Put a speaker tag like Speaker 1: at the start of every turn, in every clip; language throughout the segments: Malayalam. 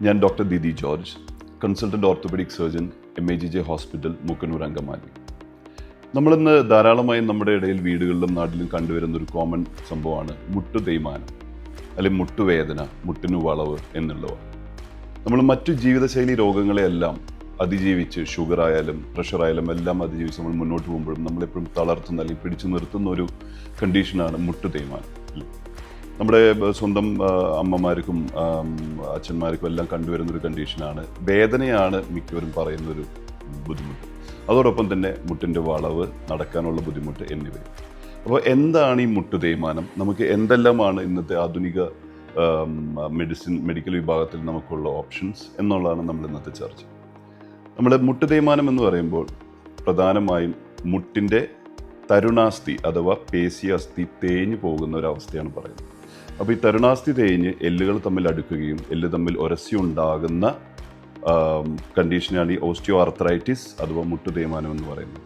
Speaker 1: ഞാൻ doctor Didi George consultant orthopaedic surgeon M A G J hospital Mookkannoor Angamaly നമ്മളിന്ന് ധാരാളമായും നമ്മുടെ ഇടയിൽ വീടുകളിലും നാട്ടിലും കണ്ടുവരുന്ന ഒരു കോമൺ സംഭവമാണ് മുട്ടു തേയ്മാനം അല്ലെങ്കിൽ മുട്ടുവേദന മുട്ടിനു വളവ് എന്നുള്ളവ നമ്മൾ മറ്റു ജീവിതശൈലി രോഗങ്ങളെയെല്ലാം അതിജീവിച്ച് ഷുഗർ ആയാലും പ്രഷർ ആയാലും എല്ലാം അതിജീവിച്ച് നമ്മൾ മുന്നോട്ട് പോകുമ്പോഴും നമ്മളെപ്പോഴും തളർത്തുന്ന അല്ലെങ്കിൽ പിടിച്ചു നിർത്തുന്ന ഒരു കണ്ടീഷനാണ് മുട്ടു തേയ്മാനം? നമ്മുടെ സ്വന്തം അമ്മമാർക്കും അച്ഛന്മാർക്കും എല്ലാം കണ്ടുവരുന്ന ഒരു കണ്ടീഷനാണ് വേദനയാണ് മിക്കവരും പറയുന്ന ഒരു ബുദ്ധിമുട്ട്. അതോടൊപ്പം തന്നെ മുട്ടിന്റെ വളവ് നടക്കാനുള്ള ബുദ്ധിമുട്ട് എന്നിവ അപ്പോൾ എന്താണ് ഈ മുട്ട് തേയ്മാനം? നമുക്ക് എന്തെല്ലാമാണ് ഇന്നത്തെ ആധുനിക മെഡിസിൻ മെഡിക്കൽ വിഭാഗത്തിൽ നമുക്കുള്ള ഓപ്ഷൻസ് എന്നുള്ളതാണ് നമ്മൾ ഇന്നത്തെ ചർച്ച. നമ്മൾ മുട്ട് തേയ്മാനം എന്ന് പറയുമ്പോൾ പ്രധാനമായും മുട്ടിന്റെ തരുണാസ്ഥി അഥവാ പേശിയാസ്ഥി തേഞ്ഞു പോകുന്ന ഒരു അവസ്ഥയാണ് പറയുന്നത്. അപ്പോൾ ഈ തരുണാസ്ഥി തേഞ്ഞ് എല്ലുകൾ തമ്മിൽ അടുക്കുകയും എല്ല് തമ്മിൽ ഉരസിയുണ്ടാകുന്ന കണ്ടീഷനാണ് ഈ ഓസ്റ്റിയോ ആർത്രൈറ്റിസ് അഥവാ മുട്ടു തേയ്മാനം എന്ന് പറയുന്നത്.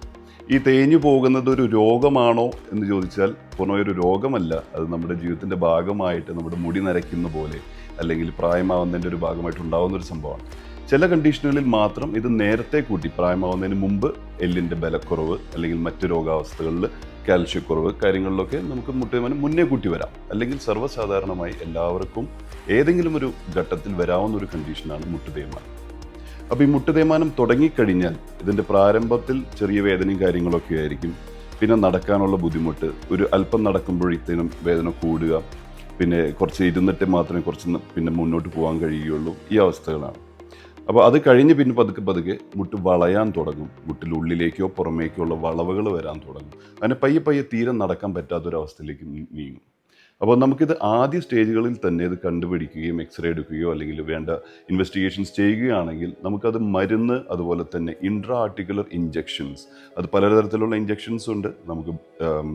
Speaker 1: ഈ തേഞ്ഞു പോകുന്നത് ഒരു രോഗമാണോ എന്ന് ചോദിച്ചാൽ പൂർണമായ ഒരു രോഗമല്ല. അത് നമ്മുടെ ജീവിതത്തിന്റെ ഭാഗമായിട്ട് നമ്മുടെ മുടി നരയ്ക്കുന്ന പോലെ അല്ലെങ്കിൽ പ്രായമാവുന്നതിന്റെ ഒരു ഭാഗമായിട്ട് ഉണ്ടാകുന്ന ഒരു സംഭവമാണ്. ചില കണ്ടീഷനുകളിൽ മാത്രം ഇത് നേരത്തെ കൂട്ടി പ്രായമാവുന്നതിന് മുമ്പ് എല്ലിന്റെ ബലക്കുറവ് അല്ലെങ്കിൽ മറ്റ് രോഗാവസ്ഥകളിൽ കാൽഷ്യക്കുറവ് കാര്യങ്ങളിലൊക്കെ നമുക്ക് മുട്ടേമാനം മുന്നേ കൂട്ടി വരാം. അല്ലെങ്കിൽ സർവസാധാരണമായി എല്ലാവർക്കും ഏതെങ്കിലും ഒരു ഘട്ടത്തിൽ വരാവുന്ന ഒരു കണ്ടീഷനാണ് മുട്ടുതേയ്മാനം അപ്പോൾ ഈ മുട്ടുതേയ്മാനം തുടങ്ങിക്കഴിഞ്ഞാൽ ഇതിന്റെ പ്രാരംഭത്തിൽ ചെറിയ വേദനയും കാര്യങ്ങളൊക്കെ ആയിരിക്കും. പിന്നെ നടക്കാനുള്ള ബുദ്ധിമുട്ട് ഒരു അല്പം നടക്കുമ്പോഴത്തേനും വേദന കൂടുക പിന്നെ കുറച്ച് ഇരുന്നിട്ട് മാത്രമേ കുറച്ച് പിന്നെ മുന്നോട്ട് പോകാൻ കഴിയുകയുള്ളൂ. ഈ അവസ്ഥകളാണ്. അപ്പോൾ അത് കഴിഞ്ഞ് പിന്നെ പതുക്കെ പതുക്കെ മുട്ട് വളയാൻ തുടങ്ങും. മുട്ടിലുള്ളിലേക്കോ പുറമേക്കോ ഉള്ള വളവുകൾ വരാൻ തുടങ്ങും. അങ്ങനെ പയ്യെ പയ്യെ തീരെ നടക്കാൻ പറ്റാത്തൊരവസ്ഥയിലേക്ക് നീങ്ങും. അപ്പോൾ നമുക്കിത് ആദ്യ സ്റ്റേജുകളിൽ തന്നെ ഇത് കണ്ടുപിടിക്കുകയും എക്സ്റേ എടുക്കുകയോ അല്ലെങ്കിൽ വേണ്ട ഇൻവെസ്റ്റിഗേഷൻസ് ചെയ്യുകയാണെങ്കിൽ നമുക്കത് മരുന്ന് അതുപോലെ തന്നെ ഇൻട്രാ ആർട്ടിക്കുലർ ഇഞ്ചെക്ഷൻസ് അത് പലതരത്തിലുള്ള ഇഞ്ചെക്ഷൻസ് ഉണ്ട്. നമുക്ക്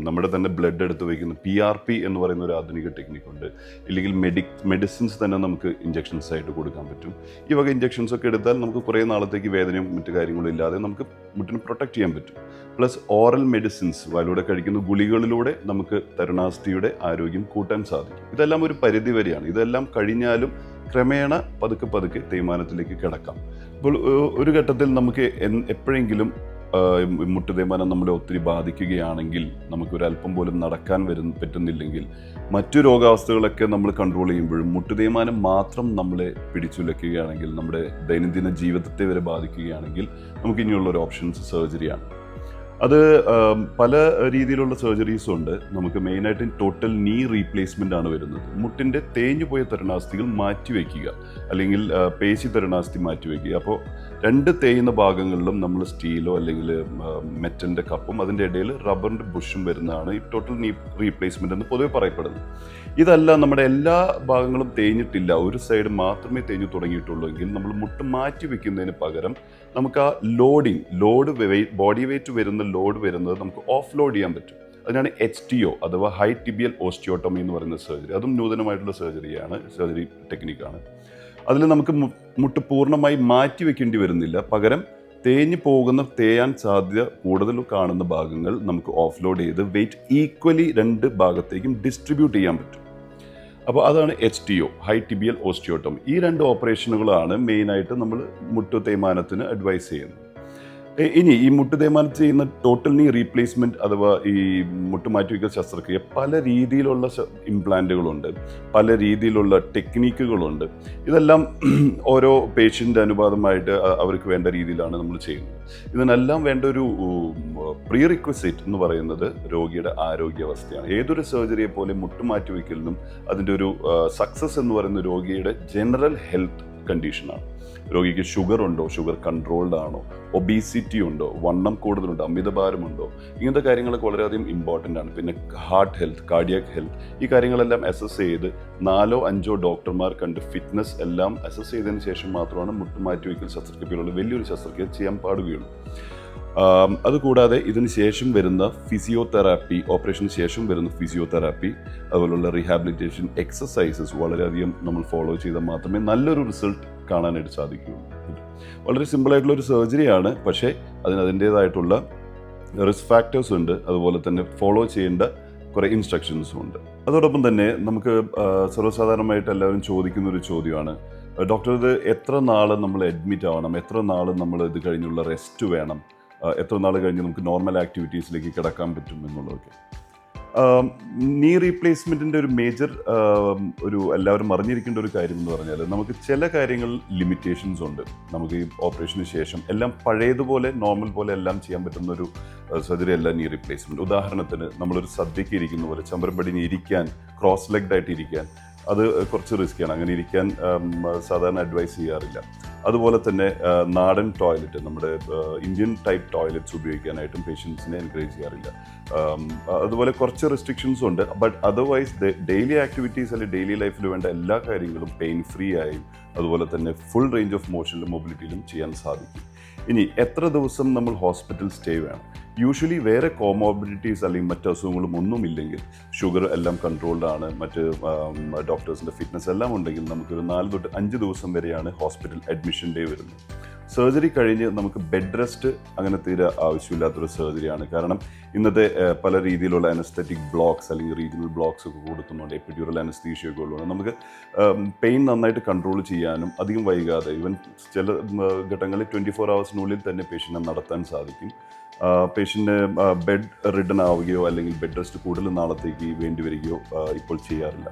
Speaker 1: നമ്മുടെ തന്നെ ബ്ലഡ് എടുത്ത് വയ്ക്കുന്ന പി ആർ പി എന്ന് പറയുന്ന ഒരു ആധുനിക ടെക്നിക്ക് ഉണ്ട്. ഇല്ലെങ്കിൽ മെഡി മെഡിസിൻസ് തന്നെ നമുക്ക് ഇഞ്ചെക്ഷൻസ് ആയിട്ട് കൊടുക്കാൻ പറ്റും. ഈ വക ഇഞ്ചെക്ഷൻസ് ഒക്കെ എടുത്താൽ നമുക്ക് കുറേ നാളത്തേക്ക് വേദനയും മറ്റു കാര്യങ്ങളും ഇല്ലാതെ നമുക്ക് മുട്ടിന് പ്രൊട്ടക്ട് ചെയ്യാൻ പറ്റും. പ്ലസ് ഓറൽ മെഡിസിൻസ് വായിലൂടെ കഴിക്കുന്ന ഗുളികളിലൂടെ നമുക്ക് തരുണാസ്ഥിയുടെ ആരോഗ്യം കൂട്ടാൻ സാധിക്കും. ഇതെല്ലാം ഒരു പരിധി വരെയാണ്. ഇതെല്ലാം കഴിഞ്ഞാലും ക്രമേണ പതുക്കെ പതുക്കെ തേയ്മാനത്തിലേക്ക് കിടക്കാം. അപ്പോൾ ഒരു ഘട്ടത്തിൽ നമുക്ക് എപ്പോഴെങ്കിലും മുട്ടു തേയ്മാനം നമ്മളെ ഒത്തിരി ബാധിക്കുകയാണെങ്കിൽ നമുക്കൊരല്പം പോലും നടക്കാൻ വരുന്ന പറ്റുന്നില്ലെങ്കിൽ മറ്റു രോഗാവസ്ഥകളൊക്കെ നമ്മൾ കൺട്രോൾ ചെയ്യുമ്പോഴും മുട്ട് തേയ്മാനം മാത്രം നമ്മളെ പിടിച്ചുലയ്ക്കുകയാണെങ്കിൽ നമ്മുടെ ദൈനംദിന ജീവിതത്തെ വരെ ബാധിക്കുകയാണെങ്കിൽ നമുക്ക് ഇനിയുള്ള ഒരു ഓപ്ഷൻസ് സർജറിയാണ് അത് പല രീതിയിലുള്ള സർജറീസും ഉണ്ട്. നമുക്ക് മെയിനായിട്ട് ടോട്ടൽ നീ റീപ്ലേസ്മെന്റ് ആണ് വരുന്നത്. മുട്ടിന്റെ തേഞ്ഞു പോയ മാറ്റി മാറ്റിവെക്കുക അല്ലെങ്കിൽ പേശി മാറ്റി മാറ്റിവെക്കുക അപ്പോൾ രണ്ട് തേയുന്ന ഭാഗങ്ങളിലും നമ്മൾ സ്റ്റീലോ അല്ലെങ്കിൽ മെറ്റലിന്റെ കപ്പും അതിന്റെ ഇടയിൽ റബ്ബറിന്റെ ബുഷും വരുന്നതാണ് ഈ ടോട്ടൽ നീ റീപ്ലേസ്മെന്റ് എന്ന് പൊതുവെ പറയപ്പെടുന്നത്. ഇതല്ല നമ്മുടെ എല്ലാ ഭാഗങ്ങളും തേഞ്ഞിട്ടില്ല. ഒരു സൈഡ് മാത്രമേ തേഞ്ഞു തുടങ്ങിയിട്ടുള്ളൂ എങ്കിൽ നമ്മൾ മുട്ട് മാറ്റി വെക്കുന്നതിന് പകരം നമുക്ക് ആ ലോഡിങ് ലോഡ് ബോഡി വെയിറ്റ് വരുന്ന ലോഡ് വരുന്നത് നമുക്ക് ഓഫ് ലോഡ് ചെയ്യാൻ പറ്റും. അതിനാണ് എച്ച് ടി ഒ അഥവാ ഹൈ ടിബിയൽ ഓസ്റ്റിയോട്ടോമി എന്ന് പറയുന്ന സർജറി അതും നൂതനമായിട്ടുള്ള സർജറിയാണ് സർജറി ടെക്നിക്കാണ് അതിൽ നമുക്ക് മുട്ട് പൂർണമായി മാറ്റി വെക്കേണ്ടി വരുന്നില്ല. പകരം തേഞ്ഞു പോകുന്ന തേയാൻ സാധ്യത കൂടുതൽ കാണുന്ന ഭാഗങ്ങൾ നമുക്ക് ഓഫ് ലോഡ് ചെയ്ത് വെയിറ്റ് ഈക്വലി രണ്ട് ഭാഗത്തേക്കും ഡിസ്ട്രിബ്യൂട്ട് ചെയ്യാൻ പറ്റും. അപ്പോൾ അതാണ് H T O high tibial osteotomy ഈ രണ്ട് ഓപ്പറേഷനുകളാണ് മെയിനായിട്ട് നമ്മൾ മുട്ടു തേയ്മാനത്തിന് അഡ്വൈസ് ചെയ്യുന്നത്. ഇനി ഈ മുട്ടു തേയ്മാനം ചെയ്യുന്ന ടോട്ടൽ നീ റീപ്ലേസ്മെന്റ് അഥവാ ഈ മുട്ട് മാറ്റിവെക്കൽ ശസ്ത്രക്രിയ പല രീതിയിലുള്ള ഇംപ്ലാന്റുകളുണ്ട് പല രീതിയിലുള്ള ടെക്നീക്കുകളുണ്ട് ഇതെല്ലാം ഓരോ പേഷ്യന്റ് അനുപാതമായിട്ട് അവർക്ക് വേണ്ട രീതിയിലാണ് നമ്മൾ ചെയ്യുന്നത്. ഇതിനെല്ലാം വേണ്ട ഒരു പ്രീ റിക്വസിറ്റ് എന്ന് പറയുന്നത് രോഗിയുടെ ആരോഗ്യാവസ്ഥയാണ്. ഏതൊരു സർജറിയെ പോലെ മുട്ടുമാറ്റിവെക്കലിനും അതിന്റെ ഒരു സക്സസ് എന്ന് പറയുന്ന രോഗിയുടെ ജനറൽ ഹെൽത്ത് കണ്ടീഷനാണ് രോഗിക്ക് ഷുഗർ ഉണ്ടോ ഷുഗർ കൺട്രോൾഡ് ആണോ? ഒബീസിറ്റി ഉണ്ടോ? വണ്ണം കൂടുതലുണ്ടോ? അമിതഭാരമുണ്ടോ? ഇങ്ങനത്തെ കാര്യങ്ങളൊക്കെ വളരെയധികം ഇമ്പോർട്ടന്റ് ആണ്. പിന്നെ ഹാർട്ട് ഹെൽത്ത് കാർഡിയക് ഹെൽത്ത് ഈ കാര്യങ്ങളെല്ലാം അസസ് ചെയ്ത് നാലോ അഞ്ചോ ഡോക്ടർമാർ കണ്ട് ഫിറ്റ്നസ് എല്ലാം അസസ് ചെയ്തതിന് ശേഷം മാത്രമാണ് മുട്ടുമാറ്റി വയ്ക്കൽ ശസ്ത്രക്രിയ വലിയൊരു ശസ്ത്രക്രിയ ചെയ്യാൻ പാടുകയുള്ളൂ. അതുകൂടാതെ ഇതിന് ശേഷം വരുന്ന ഫിസിയോതെറാപ്പി ഓപ്പറേഷന് ശേഷം വരുന്ന ഫിസിയോതെറാപ്പി അതുപോലുള്ള റീഹാബിലിറ്റേഷൻ എക്സസൈസസ് വളരെയധികം നമ്മൾ ഫോളോ ചെയ്താൽ മാത്രമേ നല്ലൊരു റിസൾട്ട് കാണാനായിട്ട് സാധിക്കുകയുള്ളൂ. വളരെ സിമ്പിളായിട്ടുള്ള ഒരു സർജറിയാണ് പക്ഷേ അതിന് അതിന്റേതായിട്ടുള്ള റിസ്ക് ഫാക്ടേഴ്സ് ഉണ്ട് അതുപോലെ തന്നെ ഫോളോ ചെയ്യേണ്ട കുറേ ഇൻസ്ട്രക്ഷൻസും ഉണ്ട്. അതോടൊപ്പം തന്നെ നമുക്ക് സർവസാധാരണമായിട്ട് എല്ലാവരും ചോദിക്കുന്ന ഒരു ചോദ്യമാണ് ഡോക്ടർ ഇത് എത്ര നാൾ നമ്മൾ അഡ്മിറ്റ് ആവണം എത്ര നാൾ നമ്മൾ ഇത് കഴിഞ്ഞുള്ള റെസ്റ്റ് വേണം? എത്ര നാൾ കഴിഞ്ഞ് നമുക്ക് നോർമൽ ആക്ടിവിറ്റീസിലേക്ക് കിടക്കാൻ പറ്റും എന്നുള്ളതൊക്കെ. നീ റീപ്ലേസ്മെന്റിന്റെ ഒരു മേജർ ഒരു എല്ലാവരും അറിഞ്ഞിരിക്കേണ്ട ഒരു കാര്യം എന്ന് പറഞ്ഞാൽ നമുക്ക് ചില കാര്യങ്ങൾ ലിമിറ്റേഷൻസ് ഉണ്ട്. നമുക്ക് ഈ ഓപ്പറേഷന് ശേഷം എല്ലാം പഴയതുപോലെ നോർമൽ പോലെ എല്ലാം ചെയ്യാൻ പറ്റുന്ന ഒരു സർജറി അല്ല നീ റീപ്ലേസ്മെന്റ് ഉദാഹരണത്തിന് നമ്മളൊരു സദ്യക്ക് ഇരിക്കുന്ന പോലെ ചമ്പരപ്പടിഞ്ഞ് ഇരിക്കാൻ ക്രോസ് ലെഗ്ഡായിട്ട് ഇരിക്കാൻ അത് കുറച്ച് റിസ്ക്കിയാണ് അങ്ങനെ ഇരിക്കാൻ സാധാരണ അഡ്വൈസ് ചെയ്യാറില്ല. അതുപോലെ തന്നെ നാടൻ ടോയ്ലറ്റ് നമ്മുടെ ഇന്ത്യൻ ടൈപ്പ് ടോയ്ലറ്റ്സ് ഉപയോഗിക്കാനായിട്ടും പേഷ്യൻസിനെ എൻകറേജ് ചെയ്യാറില്ല. അതുപോലെ കുറച്ച് റെസ്ട്രിക്ഷൻസ് ഉണ്ട്. ബട്ട് അതർവൈസ് ഡെയിലി ആക്ടിവിറ്റീസ് അല്ലെങ്കിൽ ഡെയിലി ലൈഫിൽ വേണ്ട എല്ലാ കാര്യങ്ങളും പെയിൻ ഫ്രീ ആയും അതുപോലെ തന്നെ ഫുൾ റേഞ്ച് ഓഫ് മോഷനിലും മൊബിലിറ്റിയിലും ചെയ്യാൻ സാധിക്കും. ഇനി എത്ര ദിവസം നമ്മൾ ഹോസ്പിറ്റൽ സ്റ്റേ വേണം? യൂഷ്വലി വേറെ കോമോബിലിറ്റീസ് അല്ലെങ്കിൽ മറ്റ് അസുഖങ്ങളും ഒന്നുമില്ലെങ്കിൽ ഷുഗർ എല്ലാം കൺട്രോൾഡ് ആണ്. മറ്റ് ഡോക്ടേഴ്സിന്റെ ഫിറ്റ്നസ് എല്ലാം ഉണ്ടെങ്കിൽ നമുക്കൊരു നാല് തൊട്ട് അഞ്ച് ദിവസം വരെയാണ് ഹോസ്പിറ്റൽ അഡ്മിഷൻ ഡേ വരുന്നത്. സർജറി കഴിഞ്ഞ് നമുക്ക് ബെഡ് റെസ്റ്റ് അങ്ങനെ തീരെ ആവശ്യമില്ലാത്തൊരു സർജറിയാണ്. കാരണം ഇന്നത്തെ പല രീതിയിലുള്ള അനസ്തറ്റിക് ബ്ലോക്സ് അല്ലെങ്കിൽ റീജിയണൽ ബ്ലോക്സ് ഒക്കെ കൊടുക്കുന്നുണ്ട് എപ്പിഡ്യൂറൽ അനസ്തീഷ്യ ഒക്കെ ഉള്ളതുകൊണ്ട് നമുക്ക് പെയിൻ നന്നായിട്ട് കൺട്രോൾ ചെയ്യാനും അധികം വൈകാതെ ഈവൻ ചില ഘട്ടങ്ങളിൽ ട്വന്റി ഫോർ ഹവേഴ്സിനുള്ളിൽ തന്നെ പേഷ്യന്റിനെ നടത്താൻ സാധിക്കും. പേഷ്യന്റിന് ബെഡ് റിഡൺ ആവുകയോ അല്ലെങ്കിൽ ബെഡ് റെസ്റ്റ് കൂടുതൽ നാളത്തേക്ക് വേണ്ടി വരികയോ ഇപ്പോൾ ചെയ്യാറില്ല.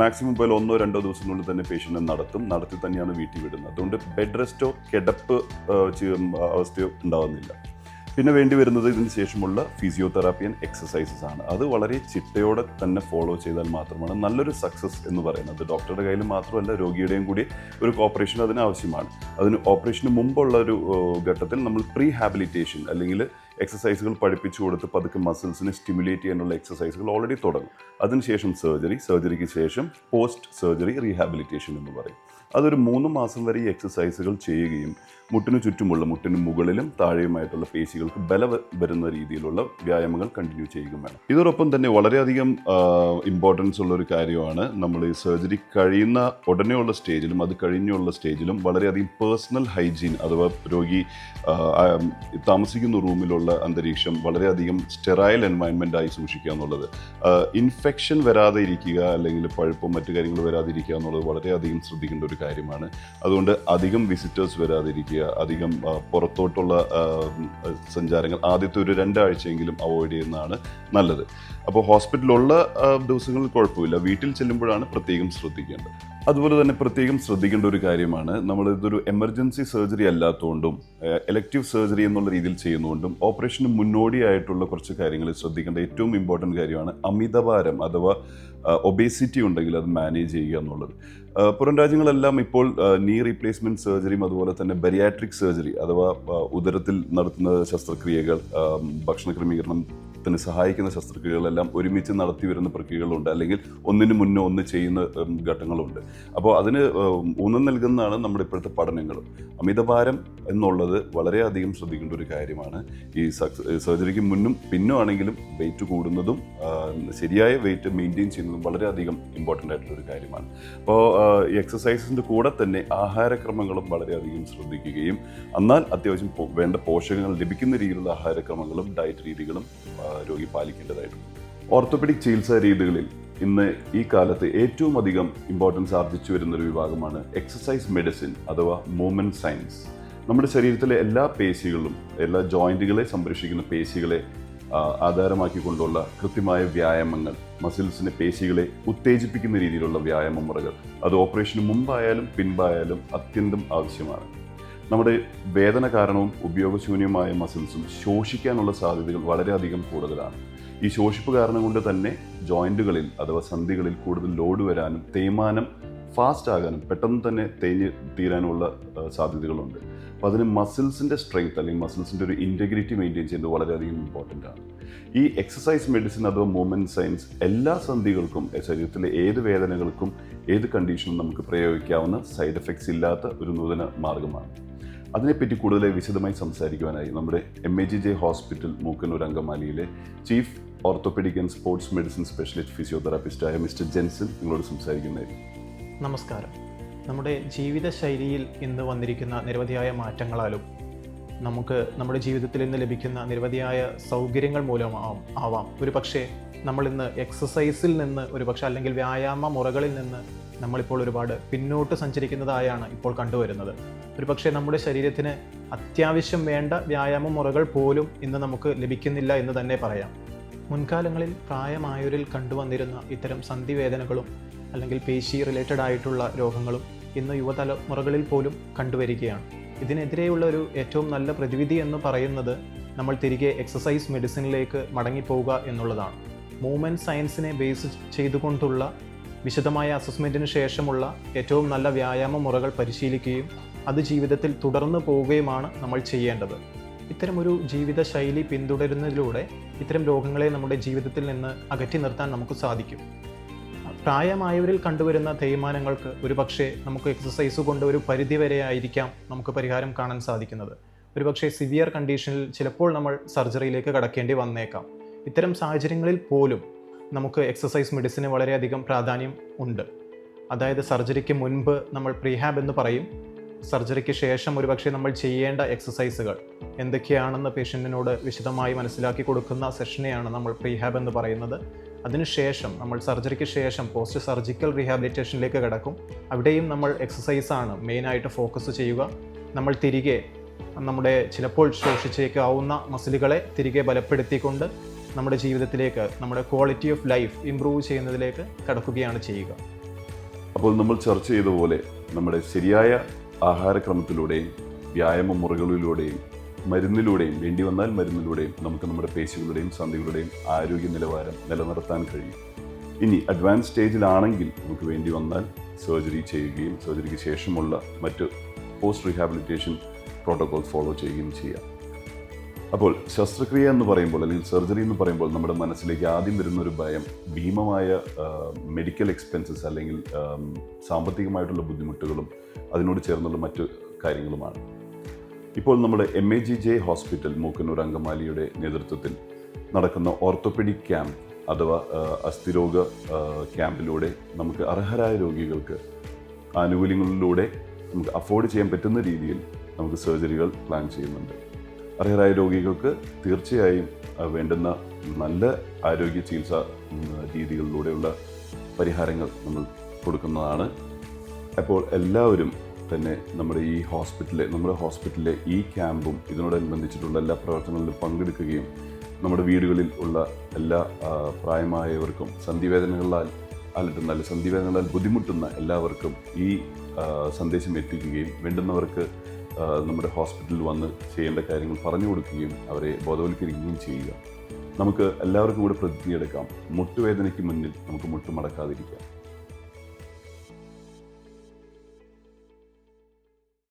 Speaker 1: മാക്സിമം പോയാൽ ഒന്നോ രണ്ടോ ദിവസത്തിനുള്ളിൽ തന്നെ പേഷ്യന്റിനെ നടത്തും. നടത്തി തന്നെയാണ് വീട്ടിൽ വിടുന്നത്. അതുകൊണ്ട് ബെഡ് റെസ്റ്റോ കിടപ്പ് അവസ്ഥയോ ഉണ്ടാകുന്നില്ല പിന്നെ വേണ്ടി വരുന്നത് ഇതിന് ശേഷമുള്ള ഫിസിയോതെറാപ്പി ആൻഡ് എക്സസൈസസ് ആണ്. അത് വളരെ ചിട്ടയോടെ തന്നെ ഫോളോ ചെയ്താൽ മാത്രമാണ് നല്ലൊരു സക്സസ് എന്ന് പറയുന്നത്. ഡോക്ടറുടെ കയ്യിൽ മാത്രമല്ല രോഗിയുടെയും കൂടി ഒരു കോപ്പറേഷൻ അതിന് ആവശ്യമാണ്. അതിന് ഓപ്പറേഷന് മുമ്പുള്ള ഒരു ഘട്ടത്തിൽ നമ്മൾ പ്രീ ഹാബിലിറ്റേഷൻ അല്ലെങ്കിൽ എക്സസൈസുകൾ പഠിപ്പിച്ചു കൊടുത്ത് പതുക്കെ മസിൽസിനെ സ്റ്റിമുലേറ്റ് ചെയ്യാനുള്ള എക്സസൈസുകൾ ഓൾറെഡി തുടങ്ങും. അതിനുശേഷം സർജറി സർജറിക്ക് ശേഷം പോസ്റ്റ് സർജറി റീഹാബിലിറ്റേഷൻ എന്ന് പറയും. അതൊരു മൂന്ന് മാസം വരെ ഈ എക്സസൈസുകൾ ചെയ്യുകയും മുട്ടിന് ചുറ്റുമുള്ള മുട്ടിന് മുകളിലും താഴെയുമായിട്ടുള്ള പേശികൾക്ക് ബല വരുന്ന രീതിയിലുള്ള വ്യായാമങ്ങൾ കണ്ടിന്യൂ ചെയ്യുകയും വേണം. ഇതോടൊപ്പം തന്നെ വളരെയധികം ഇമ്പോർട്ടൻസ് ഉള്ള ഒരു കാര്യമാണ് നമ്മൾ ഈ സർജറി കഴിയുന്ന ഉടനെയുള്ള സ്റ്റേജിലും അത് കഴിഞ്ഞുള്ള സ്റ്റേജിലും വളരെയധികം പേഴ്സണൽ ഹൈജീൻ അഥവാ രോഗി താമസിക്കുന്ന റൂമിലുള്ള അന്തരീക്ഷം വളരെയധികം സ്റ്റെറൈൽ എൻവയൺമെന്റ് ആയി സൂക്ഷിക്കുക എന്നുള്ളത്. ഇൻഫെക്ഷൻ വരാതെ ഇരിക്കുക അല്ലെങ്കിൽ പഴുപ്പും മറ്റു കാര്യങ്ങൾ വരാതെ ഇരിക്കുക എന്നുള്ളത് വളരെയധികം ശ്രദ്ധിക്കേണ്ട ഒരു കാര്യമാണ്. അതുകൊണ്ട് അധികം വിസിറ്റേഴ്സ് വരാതിരിക്കുക അധികം പുറത്തോട്ടുള്ള സഞ്ചാരങ്ങൾ ആദ്യത്തെ ഒരു രണ്ടാഴ്ചയെങ്കിലും അവോയ്ഡ് ചെയ്യുന്നതാണ് നല്ലത്. അപ്പോൾ ഹോസ്പിറ്റലിലുള്ള ആ, ദിവസങ്ങളിൽ കുഴപ്പമില്ല. വീട്ടിൽ ചെല്ലുമ്പോഴാണ് പ്രത്യേകം ശ്രദ്ധിക്കേണ്ടത്. അതുപോലെ തന്നെ പ്രത്യേകം ശ്രദ്ധിക്കേണ്ട ഒരു കാര്യമാണ് നമ്മൾ ഇതൊരു എമർജൻസി സർജറി അല്ലാത്തതുകൊണ്ടും എലക്റ്റീവ് സർജറി എന്നുള്ള രീതിയിൽ ചെയ്യുന്നതുകൊണ്ടും ഓപ്പറേഷന് മുന്നോടിയായിട്ടുള്ള കുറച്ച് കാര്യങ്ങൾ ശ്രദ്ധിക്കേണ്ട ഏറ്റവും ഇമ്പോർട്ടന്റ് കാര്യമാണ് അമിതഭാരം അഥവാ ഒബേസിറ്റി ഉണ്ടെങ്കിൽ അത് മാനേജ് ചെയ്യുക എന്നുള്ളത്. പുറം രാജ്യങ്ങളെല്ലാം ഇപ്പോൾ നീ റീപ്ലേസ്മെന്റ് സർജറിയും അതുപോലെ തന്നെ ബരിയാട്രിക് സർജറി അഥവാ ഉദരത്തിൽ നടത്തുന്ന ശസ്ത്രക്രിയകൾ ഭക്ഷണ ഭക്ഷണ ക്രമീകരണത്തിന് സഹായിക്കുന്ന ശസ്ത്രക്രിയകളെല്ലാം ഒരുമിച്ച് നടത്തി വരുന്ന പ്രക്രിയകളുണ്ട്. അല്ലെങ്കിൽ ഒന്നിന് മുന്നേ ഒന്ന് ചെയ്യുന്ന ഘട്ടങ്ങളുണ്ട്. അപ്പോൾ അതിന് ഊന്നൽ നൽകുന്നതാണ് നമ്മുടെ ഇപ്പോഴത്തെ പഠനങ്ങൾ. അമിതഭാരം എന്നുള്ളത് വളരെയധികം ശ്രദ്ധിക്കേണ്ട ഒരു കാര്യമാണ്. ഈ സർജറിക്ക് മുന്നും പിന്നും ആണെങ്കിലും വെയിറ്റ് കൂടുന്നതും ശരിയായ വെയിറ്റ് മെയിന്റെയിൻ ചെയ്യുന്നതും വളരെയധികം ഇമ്പോർട്ടന്റ് ആയിട്ടുള്ള ഒരു കാര്യമാണ്. അപ്പോൾ എക്സസൈസിന്റെ കൂടെ തന്നെ ആഹാരക്രമങ്ങളും വളരെയധികം ശ്രദ്ധിക്കുകയും എന്നാൽ അത്യാവശ്യം വേണ്ട പോഷകങ്ങൾ ലഭിക്കുന്ന രീതിയിലുള്ള ആഹാരക്രമങ്ങളും ഡയറ്റ് രീതികളും രോഗി പാലിക്കേണ്ടതായിട്ടുണ്ട്. ഓർത്തോപെഡിക് ചികിത്സാ രീതികളിൽ ഇന്ന് ഈ കാലത്ത് ഏറ്റവും അധികം ഇമ്പോർട്ടൻസ് ആർജിച്ചു വരുന്ന ഒരു വിഭാഗമാണ് എക്സസൈസ് മെഡിസിൻ അഥവാ മൂവ്മെന്റ് സയൻസ് നമ്മുടെ ശരീരത്തിലെ എല്ലാ പേശികളും എല്ലാ ജോയിന്റുകളെ സംരക്ഷിക്കുന്ന പേശികളെ ആധാരമാക്കിക്കൊണ്ടുള്ള കൃത്യമായ വ്യായാമങ്ങൾ മസിൽസിനെ പേശികളെ ഉത്തേജിപ്പിക്കുന്ന രീതിയിലുള്ള വ്യായാമ മുറകൾ. അത് ഓപ്പറേഷന് മുമ്പായാലും പിൻപായാലും അത്യന്തം ആവശ്യമാണ്. നമ്മുടെ വേദന കാരണവും ഉപയോഗശൂന്യമായ മസിൽസും ശോഷിക്കാനുള്ള സാധ്യതകൾ വളരെയധികം കൂടുതലാണ്. ഈ ശോഷിപ്പ് കാരണം കൊണ്ട് തന്നെ ജോയിന്റുകളിൽ അഥവാ സന്ധികളിൽ കൂടുതൽ ലോഡ് വരാനും തേയ്മാനം ഫാസ്റ്റ് ആകാനും പെട്ടെന്ന് തന്നെ തേഞ്ഞ് തീരാനുള്ള സാധ്യതകളുണ്ട്. അപ്പോൾ അതിന് മസിൽസിന്റെ സ്ട്രെങ്ത് അല്ലെങ്കിൽ മസിൽസിന്റെ ഒരു ഇന്റഗ്രിറ്റി മെയിന്റെയിൻ ചെയ്യുന്നത് വളരെയധികം ഇമ്പോർട്ടന്റ് ആണ്. ഈ എക്സസൈസ് മെഡിസിൻ അഥവാ മൂവ്മെന്റ് സയൻസ് എല്ലാ സന്ധികൾക്കും ശരീരത്തിലെ ഏത് വേദനകൾക്കും ഏത് കണ്ടീഷനും നമുക്ക് പ്രയോഗിക്കാവുന്ന സൈഡ് എഫക്ട്സ് ഇല്ലാത്ത ഒരു നൂതന മാർഗമാണ്. അതിനെപ്പറ്റി കൂടുതൽ വിശദമായി സംസാരിക്കുവാനായി നമ്മുടെ M A G J hospital Mookkannoor അങ്കമാലിയിലെ chief orthopaedic and sports medicine specialist ഫിസിയോതെറാപ്പിസ്റ്റായ mister Jenson നിങ്ങളോട് സംസാരിക്കുന്നതായിരിക്കും
Speaker 2: നമസ്കാരം. നമ്മുടെ ജീവിതശൈലിയിൽ ഇന്ന് വന്നിരിക്കുന്ന നിരവധിയായ മാറ്റങ്ങളാലും നമുക്ക് നമ്മുടെ ജീവിതത്തിൽ ഇന്ന് ലഭിക്കുന്ന നിരവധിയായ സൗകര്യങ്ങൾ മൂലമാവാം ആവാം. ഒരു പക്ഷേ നമ്മളിന്ന് എക്സസൈസിൽ നിന്ന് ഒരു പക്ഷേ അല്ലെങ്കിൽ വ്യായാമ മുറകളിൽ നിന്ന് നമ്മളിപ്പോൾ ഒരുപാട് പിന്നോട്ട് സഞ്ചരിക്കുന്നതായാണ് ഇപ്പോൾ കണ്ടുവരുന്നത്. ഒരു പക്ഷേ നമ്മുടെ ശരീരത്തിന് അത്യാവശ്യം വേണ്ട വ്യായാമ മുറകൾ പോലും ഇന്ന് നമുക്ക് ലഭിക്കുന്നില്ല എന്ന് തന്നെ പറയാം. മുൻകാലങ്ങളിൽ പ്രായമായവരിൽ കണ്ടുവന്നിരുന്ന ഇത്തരം സന്ധിവേദനകളും അല്ലെങ്കിൽ പേശി റിലേറ്റഡ് ആയിട്ടുള്ള രോഗങ്ങളും ഇന്ന് യുവതലമുറകളിൽ പോലും കണ്ടുവരികയാണ്. ഇതിനെതിരെയുള്ള ഒരു ഏറ്റവും നല്ല പ്രതിവിധി എന്ന് പറയുന്നത് നമ്മൾ തിരികെ എക്സസൈസ് മെഡിസിനിലേക്ക് മടങ്ങിപ്പോവുക എന്നുള്ളതാണ്. മൂവ്മെന്റ് സയൻസിനെ ബേസ് ചെയ്തുകൊണ്ടുള്ള വിശദമായ അസസ്മെന്റിന് ശേഷമുള്ള ഏറ്റവും നല്ല വ്യായാമ മുറകൾ പരിശീലിക്കുകയും അത് ജീവിതത്തിൽ തുടർന്നു പോവുകയുമാണ് നമ്മൾ ചെയ്യേണ്ടത്. ഇത്തരമൊരു ജീവിതശൈലി പിന്തുടരുന്നതിലൂടെ ഇത്തരം രോഗങ്ങളെ നമ്മുടെ ജീവിതത്തിൽ നിന്ന് അകറ്റി നിർത്താൻ നമുക്ക് സാധിക്കും. പ്രായമായവരിൽ കണ്ടുവരുന്ന തേയ്മാനങ്ങൾക്ക് ഒരു പക്ഷേ നമുക്ക് എക്സസൈസ് കൊണ്ട് ഒരു പരിധിവരെ ആയിരിക്കാം നമുക്ക് പരിഹാരം കാണാൻ സാധിക്കുന്നത്. ഒരു പക്ഷേ സിവിയർ കണ്ടീഷനിൽ ചിലപ്പോൾ നമ്മൾ സർജറിയിലേക്ക് കടക്കേണ്ടി വന്നേക്കാം. ഇത്തരം സാഹചര്യങ്ങളിൽ പോലും നമുക്ക് എക്സസൈസ് മെഡിസിന് വളരെയധികം പ്രാധാന്യം ഉണ്ട്. അതായത് സർജറിക്ക് മുൻപ് നമ്മൾ പ്രീഹാബ് എന്ന് പറയും. സർജറിക്ക് ശേഷം ഒരുപക്ഷെ നമ്മൾ ചെയ്യേണ്ട എക്സസൈസുകൾ എന്തൊക്കെയാണെന്ന് പേഷ്യന്റിനോട് വിശദമായി മനസ്സിലാക്കി കൊടുക്കുന്ന സെഷനെയാണ് നമ്മൾ പ്രീഹാബ് എന്ന് പറയുന്നത്. അതിനുശേഷം നമ്മൾ സർജറിക്ക് ശേഷം പോസ്റ്റ് സർജിക്കൽ റീഹാബിലിറ്റേഷനിലേക്ക് കിടക്കും. അവിടെയും നമ്മൾ എക്സസൈസാണ് മെയിനായിട്ട് ഫോക്കസ് ചെയ്യുക. നമ്മൾ തിരികെ നമ്മുടെ ചിലപ്പോൾ ശോഷിച്ചേക്കാവുന്ന മസിലുകളെ തിരികെ ബലപ്പെടുത്തിക്കൊണ്ട് നമ്മുടെ ജീവിതത്തിലേക്ക് നമ്മുടെ ക്വാളിറ്റി ഓഫ് ലൈഫ് ഇമ്പ്രൂവ് ചെയ്യുന്നതിലേക്ക് കടക്കുകയാണ് ചെയ്യുക.
Speaker 1: അപ്പോൾ നമ്മൾ ചർച്ച ചെയ്ത പോലെ നമ്മുടെ ശരിയായ ആഹാരക്രമത്തിലൂടെയും വ്യായാമ മുറകളിലൂടെയും മരുന്നിലൂടെയും വേണ്ടി വന്നാൽ മരുന്നിലൂടെയും നമുക്ക് നമ്മുടെ പേശികളുടെയും സന്ധികളുടെയും ആരോഗ്യ നിലവാരം നിലനിർത്താൻ കഴിയും. ഇനി അഡ്വാൻസ് സ്റ്റേജിലാണെങ്കിൽ നമുക്ക് വേണ്ടി വന്നാൽ സർജറി ചെയ്യുകയും സർജറിക്ക് ശേഷമുള്ള മറ്റ് പോസ്റ്റ് റീഹാബിലിറ്റേഷൻ പ്രോട്ടോകോൾ ഫോളോ ചെയ്യുകയും ചെയ്യാം. അപ്പോൾ ശസ്ത്രക്രിയ എന്ന് പറയുമ്പോൾ അല്ലെങ്കിൽ സർജറി എന്ന് പറയുമ്പോൾ നമ്മുടെ മനസ്സിലേക്ക് ആദ്യം വരുന്ന ഒരു ഭയം ഭീമമായ മെഡിക്കൽ എക്സ്പെൻസസ് അല്ലെങ്കിൽ സാമ്പത്തികമായിട്ടുള്ള ബുദ്ധിമുട്ടുകളും അതിനോട് ചേർന്നുള്ള മറ്റു കാര്യങ്ങളുമാണ്. ഇപ്പോൾ നമ്മുടെ M A G J hospital Mookkannoor അങ്കമാലിയുടെ നേതൃത്വത്തിൽ നടക്കുന്ന ഓർത്തോപെഡിക് ക്യാമ്പ് അഥവാ അസ്ഥിരോഗ ക്യാമ്പിലൂടെ നമുക്ക് അർഹരായ രോഗികൾക്ക് ആനുകൂല്യങ്ങളിലൂടെ നമുക്ക് അഫോർഡ് ചെയ്യാൻ പറ്റുന്ന രീതിയിൽ നമുക്ക് സർജറികൾ പ്ലാൻ ചെയ്യുന്നുണ്ട്. അർഹരായ രോഗികൾക്ക് തീർച്ചയായും വേണ്ടുന്ന നല്ല ആരോഗ്യ ചികിത്സാ രീതികളിലൂടെയുള്ള പരിഹാരങ്ങൾ നമ്മൾ കൊടുക്കുന്നതാണ്. അപ്പോൾ എല്ലാവരും തന്നെ നമ്മുടെ ഈ ഹോസ്പിറ്റലിലെ നമ്മുടെ ഹോസ്പിറ്റലിലെ ഈ ക്യാമ്പും ഇതിനോടനുബന്ധിച്ചിട്ടുള്ള എല്ലാ പ്രവർത്തനങ്ങളിലും പങ്കെടുക്കുകയും നമ്മുടെ വീടുകളിൽ ഉള്ള എല്ലാ പ്രായമായവർക്കും സന്ധിവേദനകളാൽ അലട്ടുന്ന അല്ലെങ്കിൽ സന്ധിവേദനകളാൽ ബുദ്ധിമുട്ടുന്ന എല്ലാവർക്കും ഈ സന്ദേശം എത്തിക്കുകയും വേണ്ടുന്നവർക്ക് നമ്മുടെ ഹോസ്പിറ്റലിൽ വന്ന് ചെയ്യേണ്ട കാര്യങ്ങൾ പറഞ്ഞു കൊടുക്കുകയും അവരെ ബോധവൽക്കരിക്കുകയും ചെയ്യുക. നമുക്ക് എല്ലാവർക്കും കൂടെ പ്രതിജ്ഞയെടുക്കാം. മുട്ടുവേദനയ്ക്ക് മുന്നിൽ നമുക്ക് മുട്ടുമടക്കാതിരിക്കാം.